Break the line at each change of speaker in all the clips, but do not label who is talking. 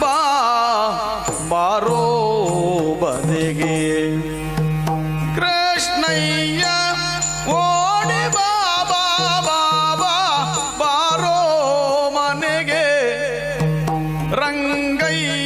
ಬಾ ಬಾರೋ ಬದಿಗೆ ಕೃಷ್ಣಯ್ಯ ಓಡಿ ಬಾ ಬಾ ಬಾರೋ ಮನೆಗೆ ರಂಗಯ್ಯ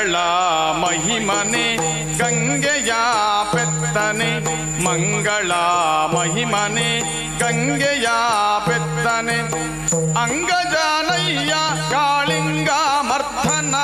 ಮಂಗಳ ಮಹಿಮನೆ ಗಂಗೆಯ ಪೆತ್ತನೆ ಮಂಗಳ ಮಹಿಮನೆ ಗಂಗೆಯ ಪೆತ್ತನೆ ಅಂಗಜಾನಯ್ಯ ಕಾಳಿಂಗ ಮರ್ಥನ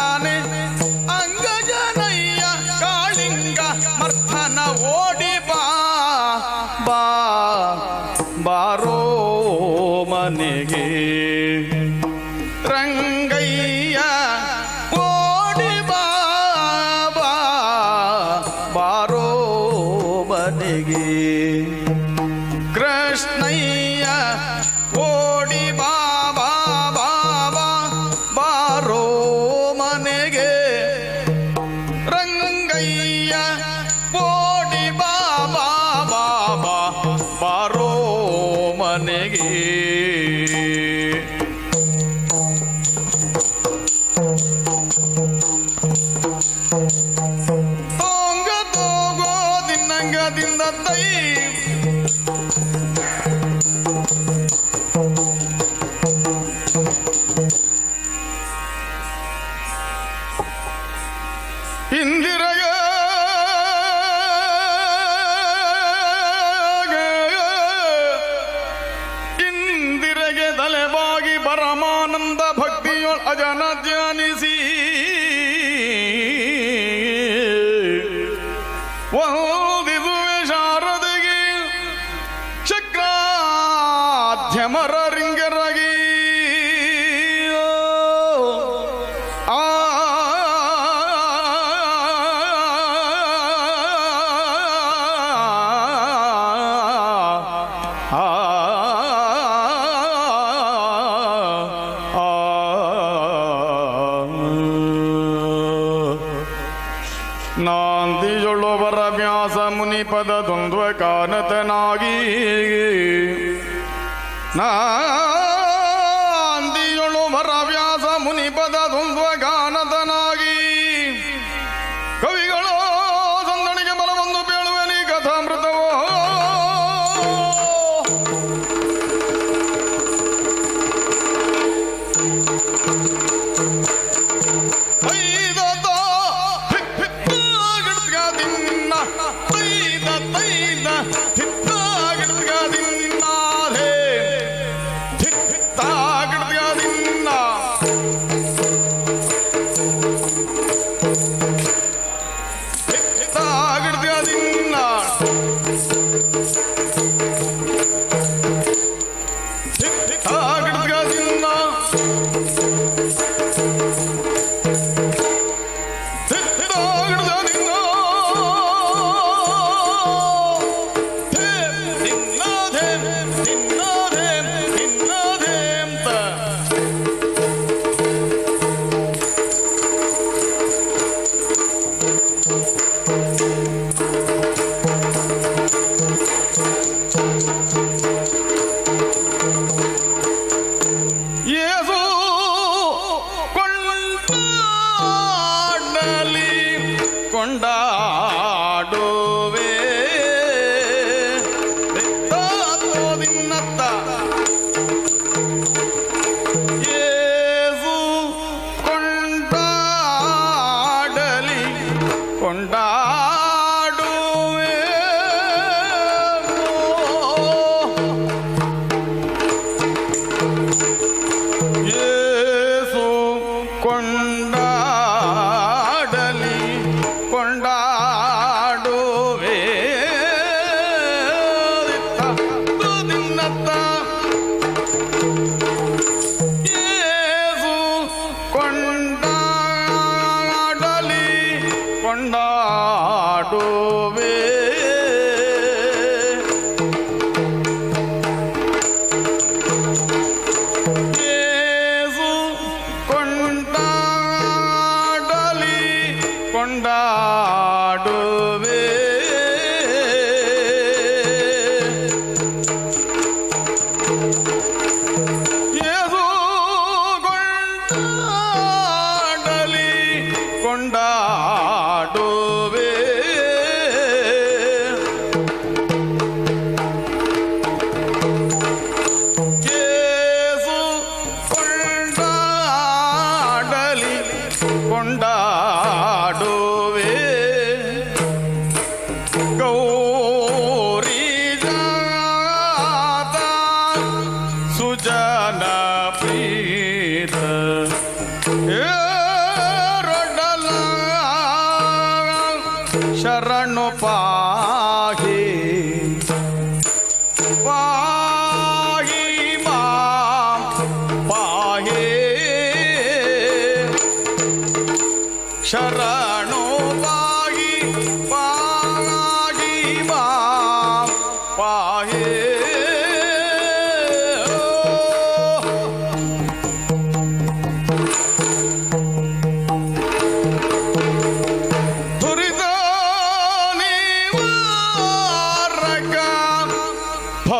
गे ಇಂದಿರಗ ಇಂದಿರಗೆ ತಲೆಬಾಗಿ ಪರಮಾನಂದ ಭಕ್ತಿಯೋ ಅಜನಜ್ಯ ಕಾಂತಿಯೊಳುವರ ವ್ಯಾಸ ಮುನಿಪದ ದ್ವಂದ್ವ ಕಾನತನಾಗಿ. ನಾಂತಿಯೊಳುವರ ವ್ಯಾಸ ಮುನಿಪದ